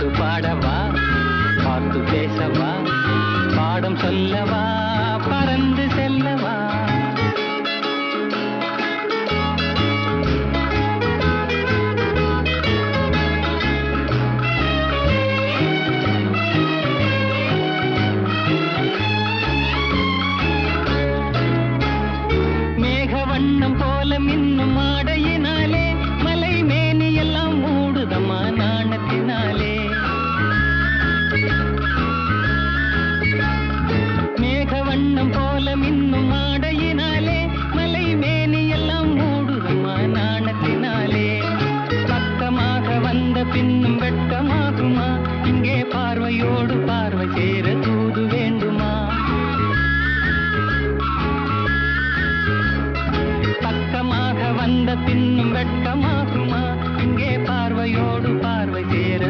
பாட்டு பாடவா? பார்த்து பேசவா? மேக வண்ணம் போல மின்னும் ஆடையினாலே மலை மேனி எல்லாம் மூடுதம்மா நாணத்தினாலே. பக்கமாக வந்த பின்னும் வெட்கமாகுமா? இங்கே பார்வையோடு பார்வை சேர தூது வேண்டுமா? பக்கமாக வந்த பின்னும் வெட்கமாகுமா? இங்கே பார்வையோடு பார்வை சேர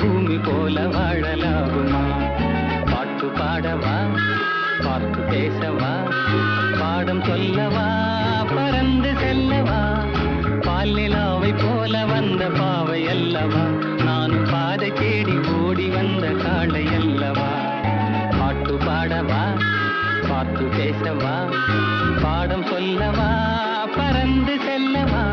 பூமி போல வாழலாகுமா? பாட்டு பாடவா? பார்த்து பேசவா? பாடம் சொல்லவா? பறந்து செல்லவா? பால்நிலாவை போல வந்த பாவை அல்லவா? நானும் பாதை தேடி ஓடி வந்த காளை அல்லவா? பாட்டு பாடவா? பார்த்து பேசவா? பாடம் சொல்லவா? பறந்து செல்லவா?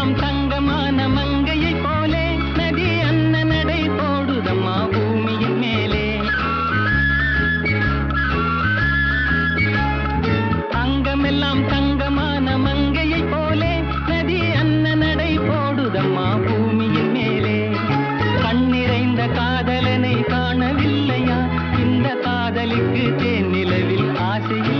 அங்கமெல்லாம் தங்கமான மங்கையை போலே நதி அன்ன நடை போடுதம்மா பூமியின் மேலே. அங்கமெல்லாம் தங்கமான மங்கையை போலே நதி அன்ன நடை போடுதம்மா பூமியின் மேலே. கண்ணிறைந்த காதலனை காணவில்லையா? இந்த காதலுக்கு தேன் நிலவில் ஆசையில்